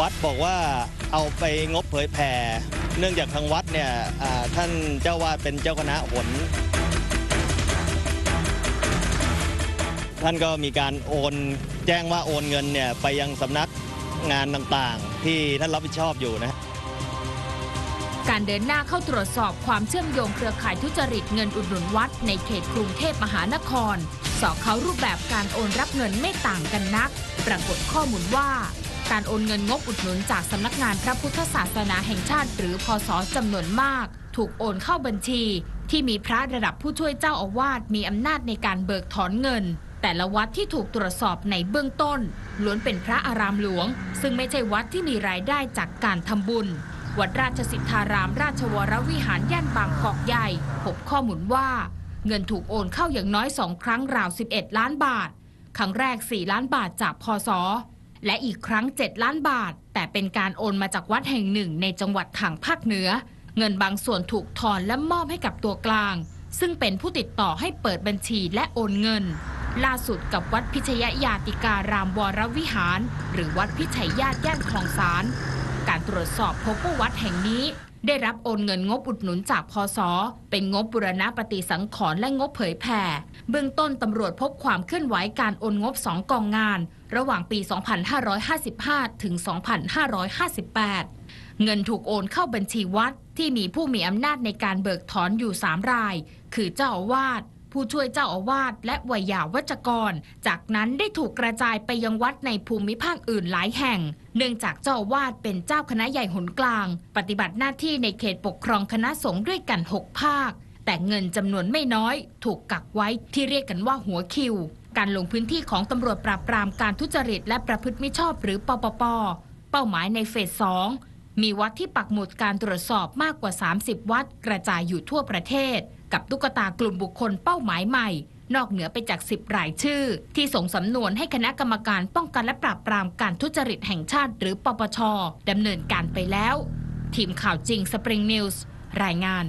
วัดบอกว่าเอาไปงบเผยแผ่เนื่องจากทางวัดเนี่ยท่านเจ้าวาดเป็นเจ้าคณะหนท่านก็มีการโอนแจ้งว่าโอนเงินเนี่ยไปยังสำนักงานต่างๆ ที่ท่านรับผิดชอบอยู่นะการเดินหน้าเข้าตรวจสอบความเชื่อมโยงเครือข่ายทุจริตเงินอุดหนุนวัดในเขตกรุงเทพมหานคร สอบเขารูปแบบการโอนรับเงินไม่ต่างกันนัก ปรากฏข้อมูลว่า การโอนเงินงบอุดหนุนจากสำนักงานพระพุทธศาสนาแห่งชาติ หรือพศจำนวนมาก ถูกโอนเข้าบัญชี ที่มีพระระดับผู้ช่วยเจ้าอาวาสมีอำนาจในการเบิกถอนเงิน แต่ละวัดที่ถูกตรวจสอบในเบื้องต้น ล้วนเป็นพระอารามหลวง ซึ่งไม่ใช่วัดที่มีรายได้จากการทำบุญวัดราชสิทธาราม ราชวรวิหารย่านบางกอกใหญ่ พบข้อมูลว่า เงินถูกโอนเข้าอย่างน้อยสองครั้งราว 11 ล้านบาท ครั้งแรก 4 ล้านบาทจากพศ และอีกครั้ง 7 ล้านบาท แต่เป็นการโอนมาจากวัดแห่งหนึ่งในจังหวัดทางภาคเหนือ เงินบางส่วนถูกถอนและมอบให้กับตัวกลาง ซึ่งเป็นผู้ติดต่อให้เปิดบัญชีและโอนเงิน ล่าสุดกับวัดพิชยยาติการามวรวิหาร หรือวัดพิชัยญาติย่านคลองสารการตรวจสอบพบว่าวัดแห่งนี้ ได้รับโอนเงินงบอุดหนุนจากพศเป็นงบบุรณะปฏิสังขรณ์และงบเผยแผ่ เบื้องต้นตำรวจพบความเคลื่อนไหวการโอนงบสองกองงาน ระหว่างปี 2555 ถึง 2558 เงินถูกโอนเข้าบัญชีวัดที่มีผู้มีอำนาจในการเบิกถอนอยู่ 3 ราย คือเจ้าอาวาส ผู้ช่วยเจ้าอาวาสและวัยยาวัจกร จากนั้นได้ถูกกระจายไปยังวัดในภูมิภาคอื่นหลายแห่ง เนื่องจากเจ้าอาวาสเป็นเจ้าคณะใหญ่หนกลาง ปฏิบัติหน้าที่ในเขตปกครองคณะสงฆ์ด้วยกัน 6 ภาค แต่เงินจำนวนไม่น้อย ถูกกักไว้ที่เรียกกันว่าหัวคิว การลงพื้นที่ของตำรวจปราบปรามการทุจริตและประพฤติมิชอบหรือปปป เป้าหมายในเฟสสองมีวัดที่ปักหมุดการตรวจสอบมากกว่า 30 วัดกระจายอยู่ทั่วประเทศ กับตุ๊กตากลุ่มบุคคลเป้าหมายใหม่ นอกเหนือไปจาก 10 รายชื่อ ที่ส่งสำนวนให้คณะกรรมการป้องกันและปราบปรามการทุจริตแห่งชาติ หรือปปชดำเนินการไปแล้ว ทีมข่าวจริงสปริงนิวส์รายงาน